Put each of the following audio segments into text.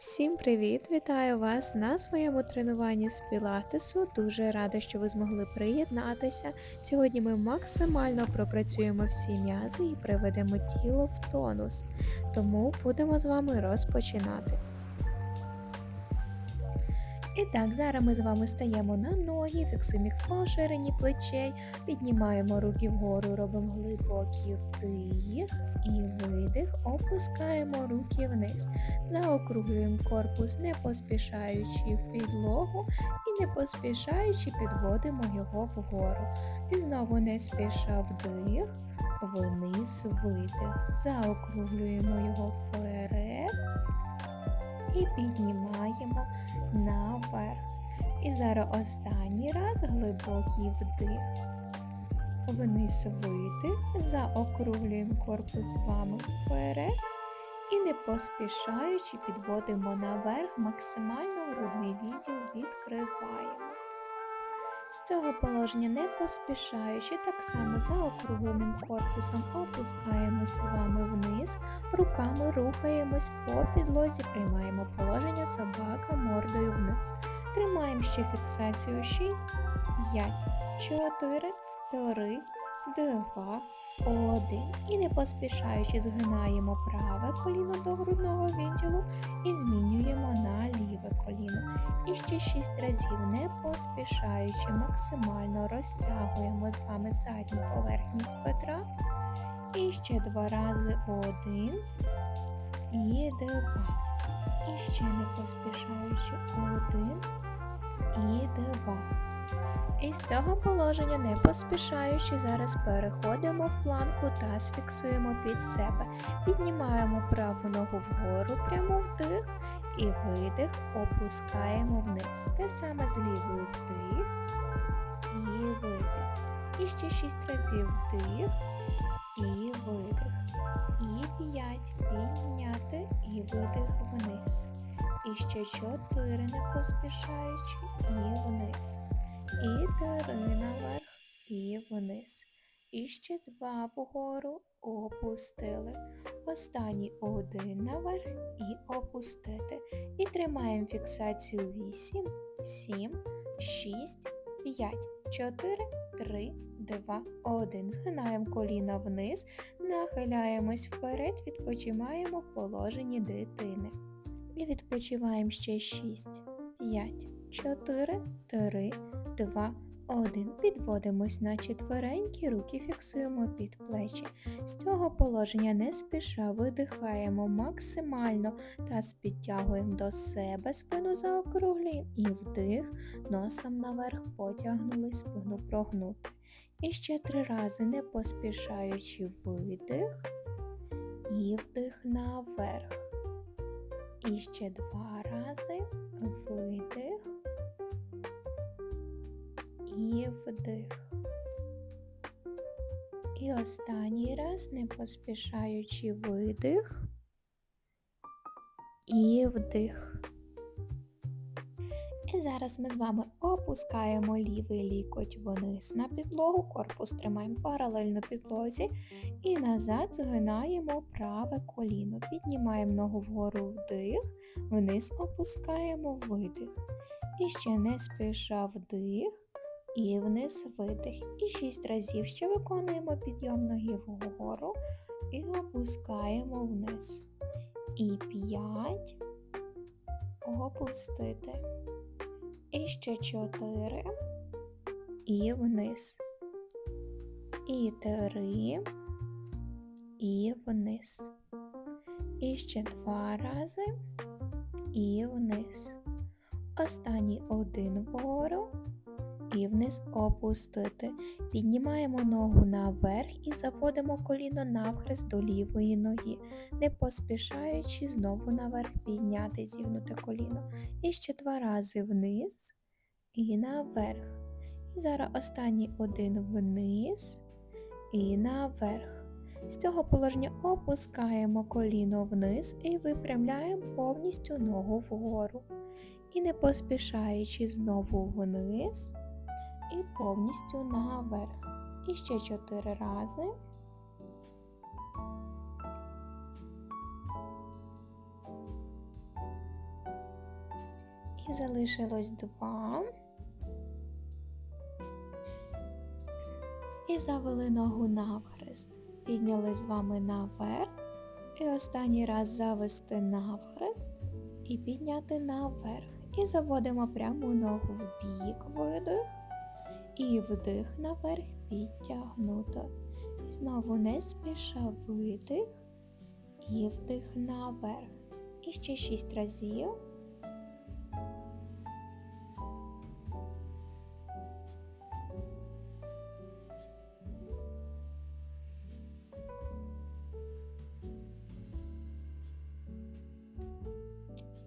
Всім привіт! Вітаю вас на своєму тренуванні з пілатесу. Дуже рада, що ви змогли приєднатися. Сьогодні ми максимально пропрацюємо всі м'язи і приведемо тіло в тонус. Тому будемо з вами розпочинати. І так, зараз ми з вами стаємо на ноги, фіксуємо їх по ширині плечей, піднімаємо руки вгору, робимо глибокий вдих і видих, опускаємо руки вниз. Заокруглюємо корпус, не поспішаючи в підлогу і не поспішаючи підводимо його вгору. І знову не спіша вдих, вниз видих. Заокруглюємо його вперед і піднімаємо наверх. І зараз останній раз глибокий вдих. Вниз видих, заокруглюємо корпус вами вперед і не поспішаючи підводимо наверх, максимально грудний відділ відкриваємо. З цього положення не поспішаючи, так само заокругленим корпусом опускаємось з вами вниз, руками рухаємось по підлозі, приймаємо положення собака мордою вниз. Тримаємо ще фіксацію 6, 5, 4, 3, 2, 1. І не поспішаючи згинаємо праве коліно до грудного відділу і змінюємо на ліве коліно. І ще 6 разів, не поспішаючи, максимально розтягуємо з вами задню поверхність бедра. І ще два рази один і два. І ще не поспішаючи один і два. І з цього положення, не поспішаючи, зараз переходимо в планку та сфіксуємо під себе. Піднімаємо праву ногу вгору, прямо вдих і видих, опускаємо вниз. Те саме з лівою вдих і видих. І ще 6 разів вдих і видих. І 5 підняти і видих вниз. І ще 4 не поспішаючи і вниз. І три наверх і вниз. І ще два вгору опустили. Останній один наверх і опустити. І тримаємо фіксацію 8, 7, 6, 5, 4, 3, 2, 1. Згинаємо коліна вниз, нахиляємось вперед, відпочиваємо в положенні дитини. І відпочиваємо ще 6, 5, 4, 3, 2, 1. Підводимось на четверенькі, руки фіксуємо під плечі. З цього положення не спіша видихаємо максимально та підтягуємо до себе спину заокруглюємо і вдих, носом наверх потягнули спину прогнути. І ще три рази, не поспішаючи видих і вдих наверх. І ще два рази видих і вдих. І останній раз, не поспішаючи видих і вдих. І зараз ми з вами опускаємо лівий лікоть вниз на підлогу, корпус тримаємо паралельно підлозі і назад згинаємо праве коліно. Піднімаємо ногу вгору вдих, вниз опускаємо видих. І ще не спіша вдих і вниз видих. І 6 разів ще виконуємо підйом ноги вгору і опускаємо вниз. І 5 опустити. І ще 4 і вниз. І 3 і вниз. І ще два рази і вниз. Останній один вгору і вниз опустити. Піднімаємо ногу наверх і заводимо коліно навхрест до лівої ноги, не поспішаючи знову наверх підняти зігнуте коліно. І ще два рази вниз і наверх. І зараз останній один вниз і наверх. З цього положення опускаємо коліно вниз і випрямляємо повністю ногу вгору. І не поспішаючи знову вниз і повністю наверх. І ще чотири рази. І залишилось два. І завели ногу навхрест. Підняли з вами наверх. І останній раз завести навхрест і підняти наверх. І заводимо пряму ногу в бік, видих. І вдих наверх підтягнуто. І знову не спіша видих і вдих наверх. І ще шість разів.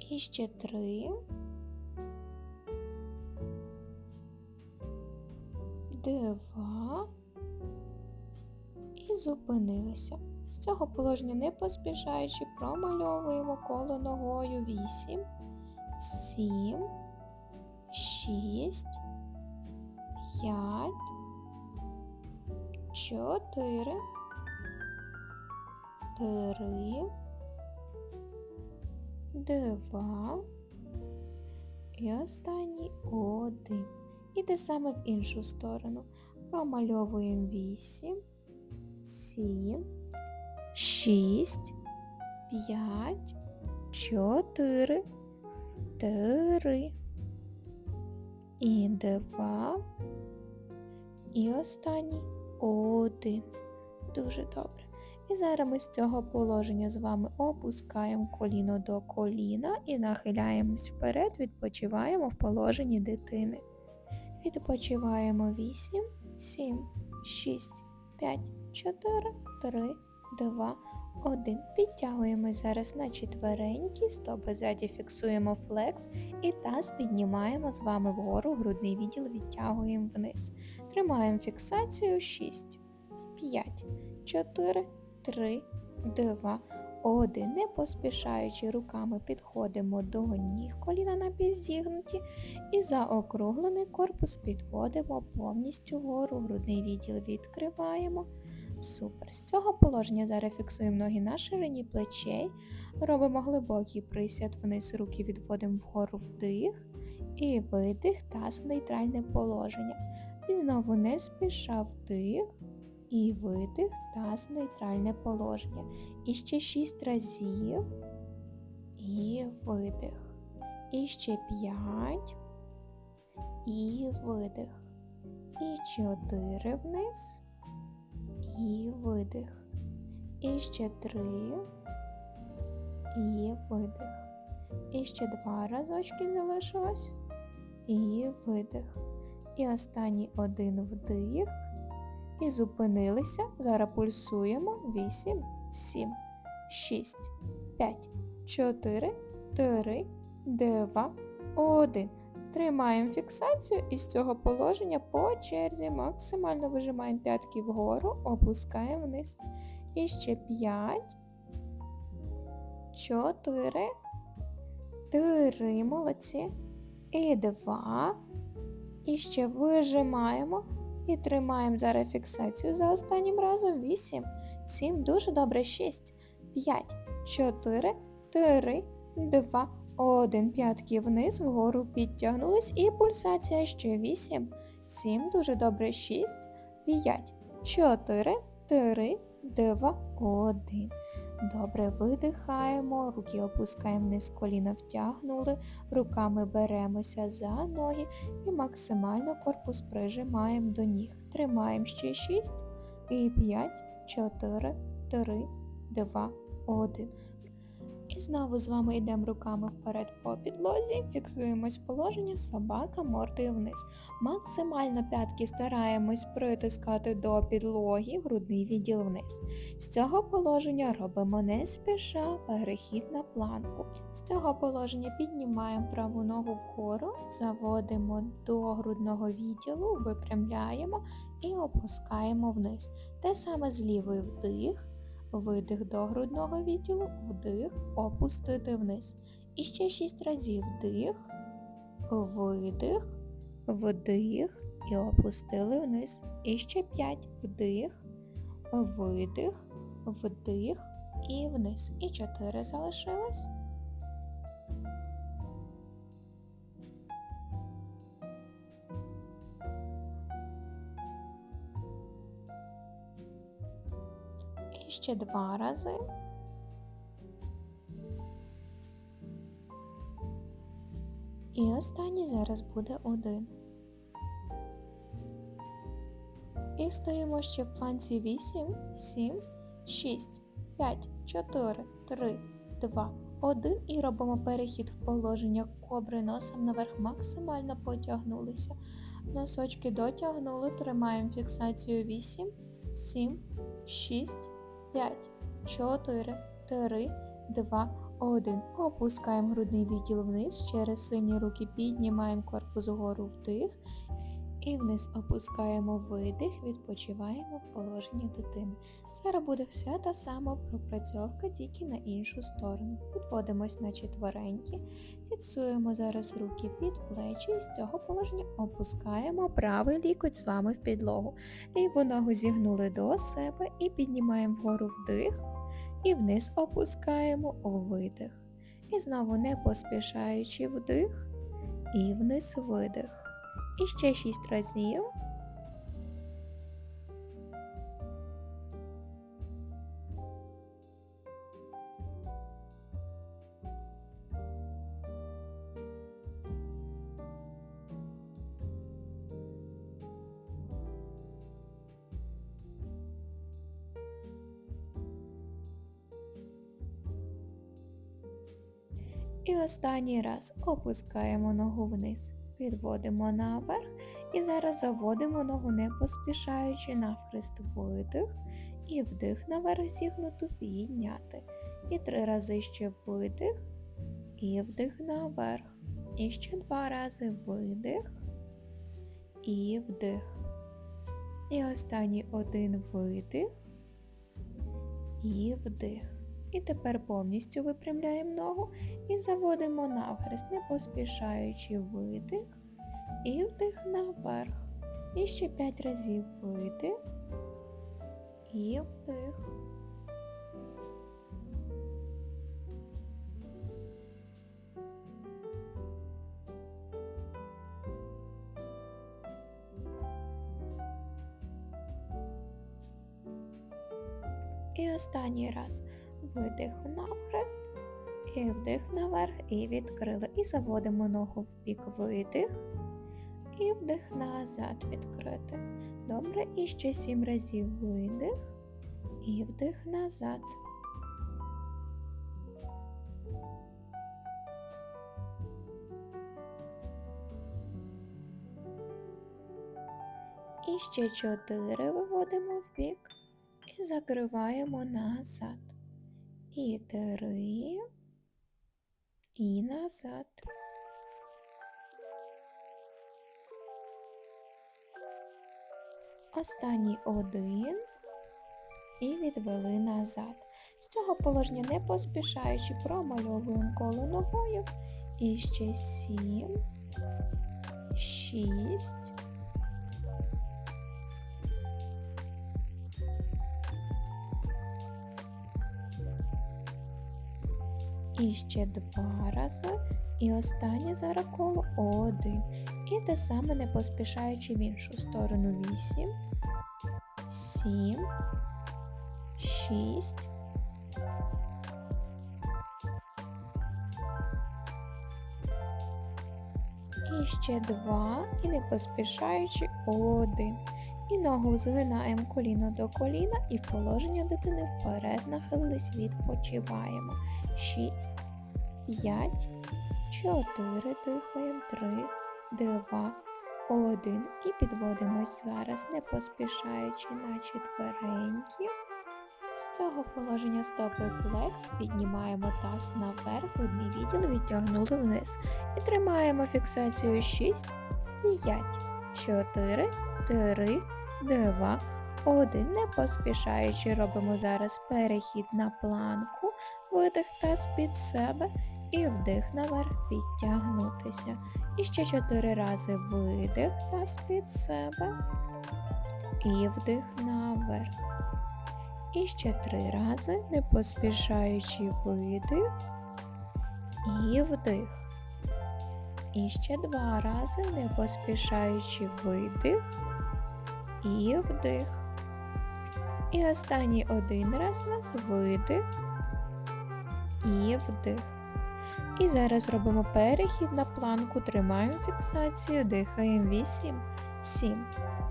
І ще три. Два. І зупинилися. З цього положення не поспішаючи промальовуємо коло ногою 8, 7, 6, 5, 4, 3, 2 і останній 1. І те саме в іншу сторону. Промальовуємо 8, 7, 6, 5, 4, 3 і 2. І останній 1. Дуже добре. І зараз ми з цього положення з вами опускаємо коліно до коліна і нахиляємось вперед, відпочиваємо в положенні дитини. Відпочиваємо 8, 7, 6, 5, 4, 3, 2, 1. Підтягуємось зараз на четверенькі, стопи ззаді фіксуємо флекс і таз піднімаємо з вами вгору, грудний відділ відтягуємо вниз. Тримаємо фіксацію 6, 5, 4, 3, 2, 1. Не поспішаючи руками підходимо до ніг, коліна напівзігнуті і заокруглений корпус підводимо повністю вгору, грудний відділ відкриваємо. Супер. З цього положення зараз фіксуємо ноги на ширині плечей, робимо глибокий присяд вниз, руки відводимо вгору вдих і видих, таз в нейтральне положення. І знову не спіша вдих і видих, таз нейтральне положення. І ще 6 разів. І видих. І ще 5. І видих. І 4 вниз. І видих. І ще 3. І видих. І ще два разочки залишилось. І видих. І останній один вдих. І зупинилися. Зараз пульсуємо. 8, 7, 6, 5, 4, 3, 2, 1. Тримаємо фіксацію і з цього положення по черзі максимально вижимаємо п'ятки вгору, опускаємо вниз. І ще 5, 4, 3, молодці. І 2. І ще вижимаємо. І тримаємо зараз фіксацію за останнім разом. 8, 7, дуже добре, 6, 5, 4, 3, 2, 1. П'ятки вниз, вгору підтягнулись. І пульсація ще 8, 7, дуже добре, 6, 5, 4, 3, 2, 1. Добре, видихаємо, руки опускаємо вниз, коліна втягнули, руками беремося за ноги і максимально корпус прижимаємо до ніг. Тримаємо ще 6 і 5, 4, 3, 2, 1. І знову з вами йдемо руками вперед по підлозі, фіксуємось положення собака мордою вниз. Максимально п'ятки стараємось притискати до підлоги, грудний відділ вниз. З цього положення робимо не спіша перехід на планку. З цього положення піднімаємо праву ногу вгору, заводимо до грудного відділу, випрямляємо і опускаємо вниз. Те саме з лівою вдих. Видих до грудного відділу, вдих, опустити вниз. І ще 6 разів вдих, видих, вдих і опустили вниз. І ще 5 вдих, видих, вдих і вниз. І 4 залишилось. Ще два рази. І останній зараз буде один. І встаємо ще в планці 8, 7, 6, 5, 4, 3, 2, 1 і робимо перехід в положення кобри носом наверх максимально потягнулися. Носочки дотягнули, тримаємо фіксацію 8, 7, 6, 5, 4, 3, 2, 1. Опускаємо грудний відділ вниз, через сильні руки піднімаємо корпус вгору вдих. І вниз опускаємо видих, відпочиваємо в положенні дитини. Зараз буде вся та сама пропрацьовка, тільки на іншу сторону. Підводимось на четвереньки, фіксуємо зараз руки під плечі і з цього положення опускаємо правий лікоть з вами в підлогу. Ліву ногу зігнули до себе і піднімаємо вгору вдих, і вниз опускаємо видих. І знову не поспішаючи вдих, і вниз видих. І ще шість разів. І останній раз опускаємо ногу вниз, підводимо наверх і зараз заводимо ногу не поспішаючи навхрест видих і вдих наверх зігнуту підняти. І три рази ще видих і вдих наверх. І ще два рази видих і вдих. І останній один видих і вдих. І тепер повністю випрямляємо ногу і заводимо навхрест, не поспішаючи видих і вдих наверх. І ще 5 разів видих і вдих. І останній раз видих навхрест, і вдих наверх, і відкрили. І заводимо ногу в бік видих, і вдих назад відкрити. Добре, і ще сім разів видих, і вдих назад. І ще чотири виводимо в бік і закриваємо назад. І три, і назад. Останній один і відвели назад. З цього положення не поспішаючи промальовуємо коло ногою. І ще сім, шість. І ще два рази. І останнє зараз коло один. І те саме не поспішаючи в іншу сторону. Вісім, сім, шість. І ще два. І не поспішаючи один. І ногу згинаємо коліно до коліна і в положення дитини вперед нахилились, відпочиваємо. 6, 5, 4, дихаємо, 3, 2, 1. І підводимось зараз, не поспішаючи на четверенькі. З цього положення стопи флекс піднімаємо таз наверх, одний відділ відтягнули вниз. І тримаємо фіксацію 6, 5, 4, 3, 2, 1. Не поспішаючи робимо зараз перехід на планку, видих таз під себе і вдих наверх підтягнутися. І ще 4 рази видих таз під себе і вдих наверх. І ще три рази, не поспішаючи видих і вдих. І ще два рази, не поспішаючи видих і вдих. І останній один раз нас видих і вдих. І зараз робимо перехід на планку, тримаємо фіксацію, дихаємо 8, 7,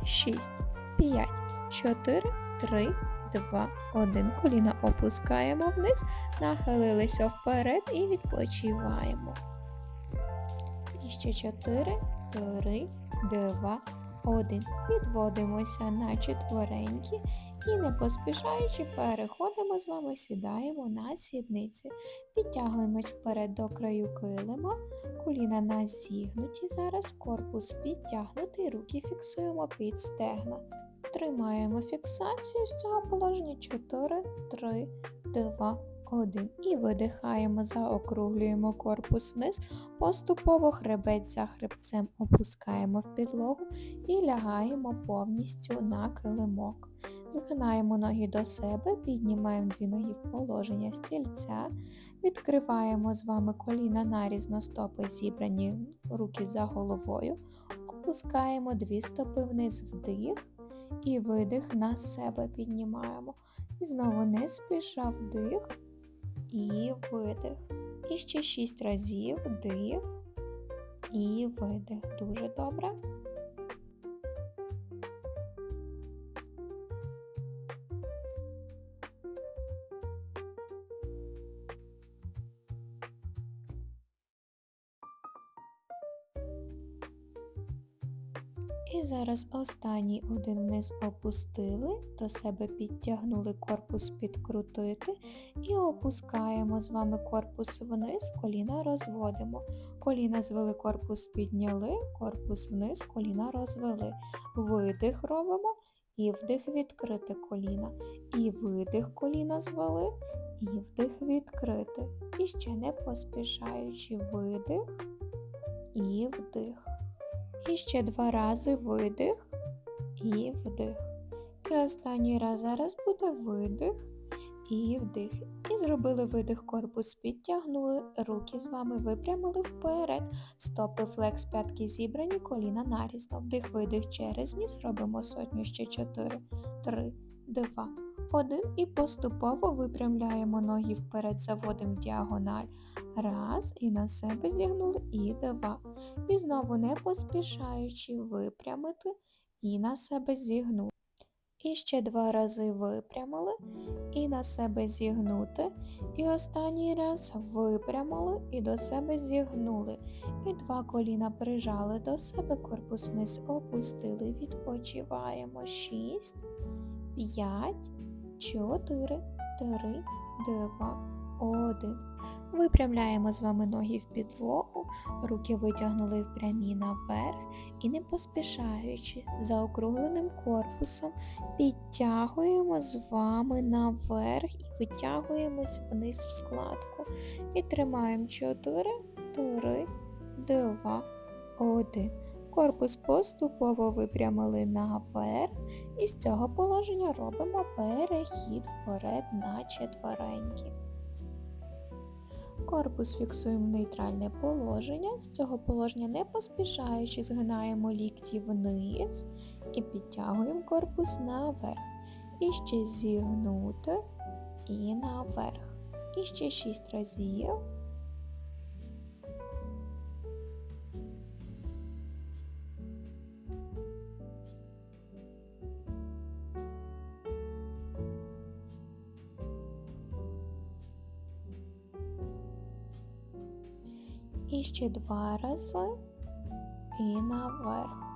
6, 5, 4, 3, 2, 1. Коліна опускаємо вниз, нахилилися вперед і відпочиваємо. І ще 4, 3, 2, 1. Підводимося на четверенькі і не поспішаючи переходимо з вами, сідаємо на сідниці. Підтягуємось вперед до краю килима, коліна нас зігнуті. Зараз корпус підтягнутий, руки фіксуємо під стегна. Тримаємо фіксацію з цього положення 4, 3, 2, 1. І видихаємо, заокруглюємо корпус вниз, поступово хребець за хребцем опускаємо в підлогу і лягаємо повністю на килимок. Згинаємо ноги до себе, піднімаємо дві ноги в положення стільця, відкриваємо з вами коліна нарізно стопи, зібрані руки за головою, опускаємо дві стопи вниз вдих і видих на себе піднімаємо. І знову не спіша вдих і видих. І ще шість разів вдих і видих. Дуже добре. Зараз останній один вниз опустили, до себе підтягнули корпус підкрутити і опускаємо з вами корпус вниз, коліна розводимо. Коліна звели, корпус підняли, корпус вниз, коліна розвели. Видих робимо і вдих відкрити коліна. І видих коліна звели, і вдих відкрити. І ще не поспішаючи видих і вдих. І ще два рази видих і вдих. І останній раз зараз буде видих і вдих. І зробили видих, корпус підтягнули, руки з вами випрямили вперед. Стопи флекс, п'ятки зібрані, коліна нарізно. Вдих, видих через ніс. Робимо сотню ще 4, 3, 2, 1. І поступово випрямляємо ноги вперед, заводимо в діагональ. Раз, і на себе зігнули, і два. І знову не поспішаючи випрямити і на себе зігнути. І ще два рази випрямили і на себе зігнути. І останній раз випрямили і до себе зігнули. І два коліна прижали до себе, корпус вниз опустили. Відпочиваємо. Шість, п'ять, чотири, три, два, один. Випрямляємо з вами ноги в підлогу, руки витягнули прямі наверх і, не поспішаючи за округленим корпусом, підтягуємо з вами наверх і витягуємось вниз в складку. І тримаємо 4, 3, 2, 1. Корпус поступово випрямили наверх, і з цього положення робимо перехід вперед на четверенькі. Корпус фіксуємо в нейтральне положення. З цього положення не поспішаючи, згинаємо лікті вниз і підтягуємо корпус наверх. І ще зігнути і наверх. І ще 6 разів. Ще два рази і наверх.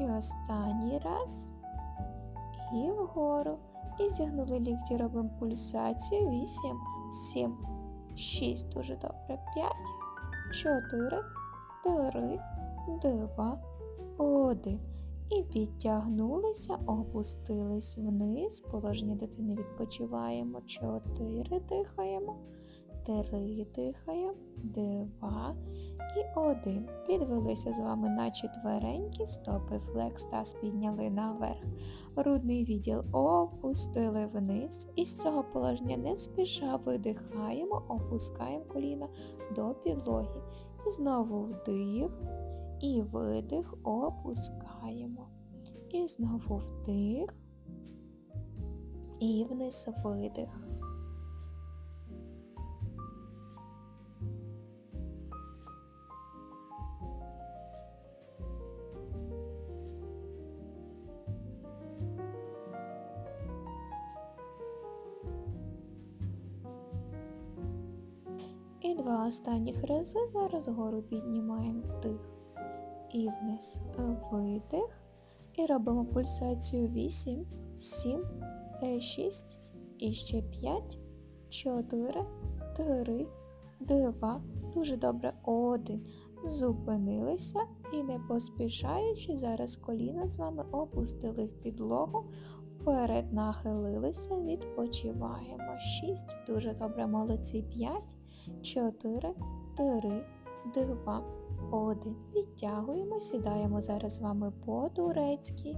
І останній раз і вгору. І зігнули лікті, робимо пульсацію. 8, 7, 6. Дуже добре. 5, 4, 3, 2, 1. І підтягнулися, опустились вниз. Положення дитини відпочиваємо. 4 дихаємо. Три дихаємо, два і один. Підвелися з вами на четверенькі, стопи флекс таз підняли наверх. Грудний відділ опустили вниз. І з цього положення не спіша видихаємо, опускаємо коліна до підлоги. І знову вдих і видих, опускаємо. І знову вдих і вниз видих. Останніх рази зараз гору піднімаємо вдих і вниз видих. І робимо пульсацію 8, 7, 6 і ще 5, 4, 3, 2. Дуже добре. Один. Зупинилися і не поспішаючи, зараз коліна з вами опустили в підлогу, вперед нахилилися, відпочиваємо. 6. Дуже добре. Молодці. 5, 4, 3, 2. Один. Підтягуємо, сідаємо зараз з вами по-турецьки.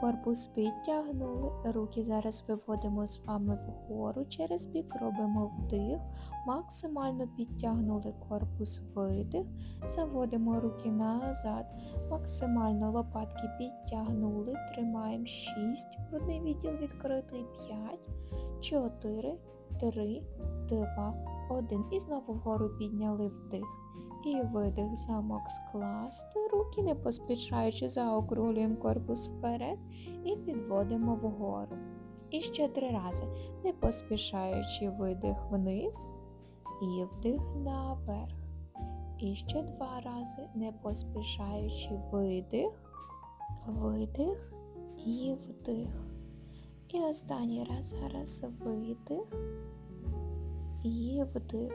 Корпус підтягнули. Руки зараз виводимо з вами вгору через бік, робимо вдих. Максимально підтягнули корпус видих. Заводимо руки назад. Максимально лопатки підтягнули. Тримаємо 6. Грудний відділ відкритий. 5, 4, 3, 2, 1. І знову вгору підняли вдих. І видих замок скласти, руки не поспішаючи, заокруглюємо корпус вперед і підводимо вгору. І ще три рази, не поспішаючи видих вниз і вдих наверх. І ще два рази, не поспішаючи видих, видих і вдих. І останній раз зараз видих і вдих.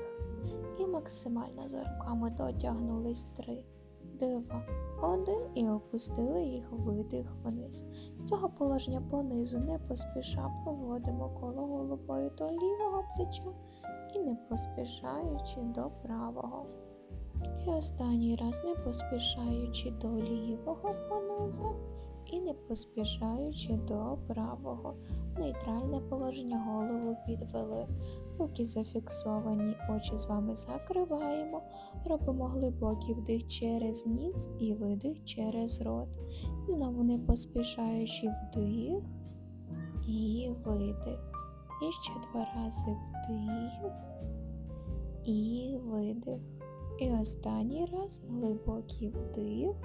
І максимально за руками дотягнулись три, два, один і опустили їх видих вниз. З цього положення понизу не поспіша проводимо коло головою до лівого плеча і не поспішаючи до правого. І останній раз не поспішаючи до лівого понизу і не поспішаючи до правого. Нейтральне положення голову підвели. Руки зафіксовані, очі з вами закриваємо. Робимо глибокий вдих через ніс і видих через рот. Знову не поспішаючи вдих і видих. І ще два рази вдих і видих. І останній раз глибокий вдих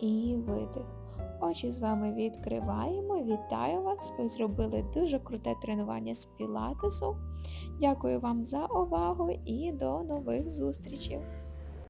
і видих. Очі з вами відкриваємо. Вітаю вас! Ви зробили дуже круте тренування з пілатесу. Дякую вам за увагу і до нових зустрічей!